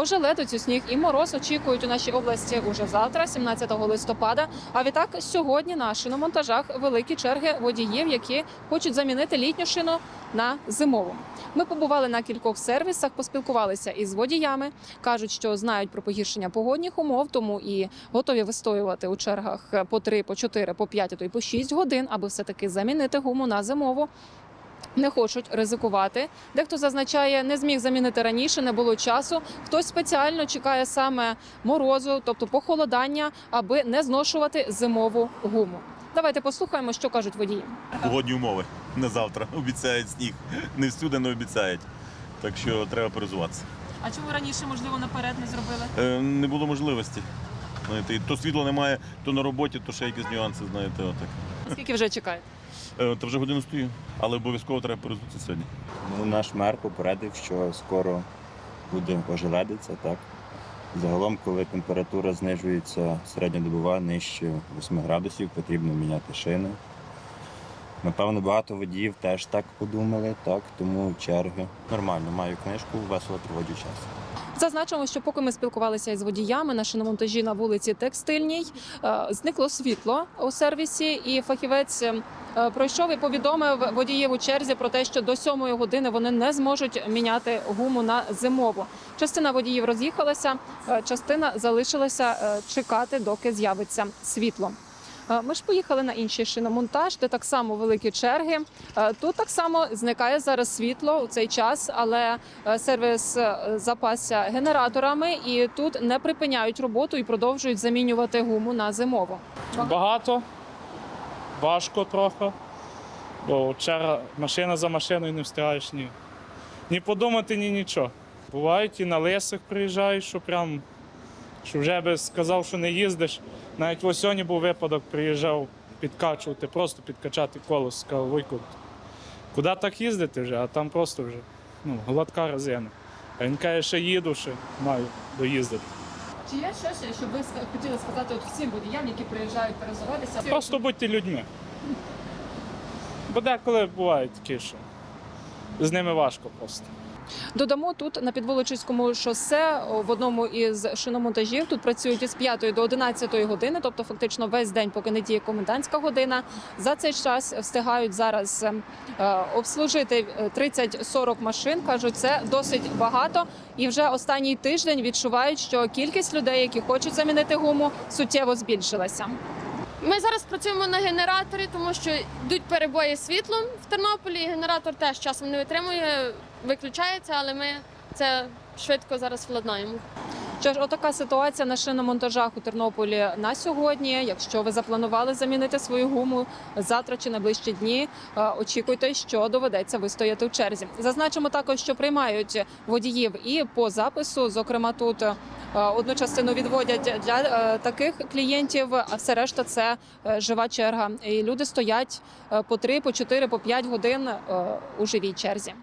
Ожеледицю, сніг і мороз очікують у нашій області уже завтра, 17 листопада. А відтак сьогодні на шиномонтажах великі черги водіїв, які хочуть замінити літню шину на зимову. Ми побували на кількох сервісах, поспілкувалися із водіями. кажуть, що знають про погіршення погодних умов, тому і готові вистоювати у чергах по 3, по 4, по 5, а то й по 6 годин, аби все таки замінити гуму на зимову. Не хочуть ризикувати. Дехто зазначає, не зміг замінити раніше, не було часу. Хтось спеціально чекає саме морозу, тобто похолодання, аби не зношувати зимову гуму. Давайте послухаємо, що кажуть водії. Погодні умови. Не завтра. Обіцяють сніг. Не всюди не обіцяють. Так що треба перезуватися. А чому раніше можливо наперед не зробили? Е, не було можливості. Знаєте, то світла немає, то на роботі, то ще якісь нюанси, знаєте, отак. Скільки вже чекаєте? Е, та вже годину стою, але обов'язково треба перезутися сьогодні. Ну, наш мер попередив, що скоро буде ожеледиця, так. Загалом, коли температура знижується середньодобова нижче 8 градусів, потрібно міняти шини. Напевно, багато водіїв теж так подумали, так, тому черги. Нормально, маю книжку, весело проводжу час. Зазначимо, що поки ми спілкувалися із водіями на шиномонтажі на вулиці Текстильній, е, зникло світло у сервісі, і фахівець е, пройшов і повідомив водіїв у черзі про те, що до сьомої години вони не зможуть міняти гуму на зимову. Частина водіїв роз'їхалася, е, частина залишилася чекати, доки з'явиться світло. Ми ж поїхали на інший шиномонтаж, де так само великі черги. Тут так само зникає зараз світло у цей час, але е, сервіс е, запасся генераторами, і тут не припиняють роботу і продовжують замінювати гуму на зимову. Багато, важко трохи, бо черга машина за машиною не встигаєш ні, ні подумати, ні нічого. Бувають і на лисих приїжджають, що прям що вже би сказав, що не їздиш. Навіть ось сьогодні був випадок, приїжджав підкачувати, просто підкачати колесо. Сказав, Вуйку, куди так їздити вже, а там просто вже ну, гладка резина. А він каже, ще їду, ще маю доїздити. Чи є щось, що ви хотіли сказати от всім водіям, які приїжджають перезуватися? Просто будьте людьми. Бо деколи бувають такі, що з ними важко просто. Додамо тут на підволочиському шосе в одному із шиномонтажів. Тут працюють із 5 до 11 години, тобто фактично весь день, поки не діє комендантська година. За цей час встигають зараз е, обслужити е, 30-40 машин. кажуть, це досить багато. І вже останній тиждень відчувають, що кількість людей, які хочуть замінити гуму, суттєво збільшилася. Ми зараз працюємо на генераторі, тому що йдуть перебої світлом в Тернополі. і Генератор теж часом не витримує, виключається, але ми це швидко зараз владнаємо. Що ж, отака ситуація на шиномонтажах у Тернополі на сьогодні. Якщо ви запланували замінити свою гуму завтра чи найближчі дні, е, очікуйте, що доведеться вистояти в черзі. Зазначимо також, що приймають водіїв і по запису. Зокрема, тут е, одну частину відводять для е, таких клієнтів, а все решта це жива черга. І люди стоять по 3, по 4, по 5 годин у живій черзі.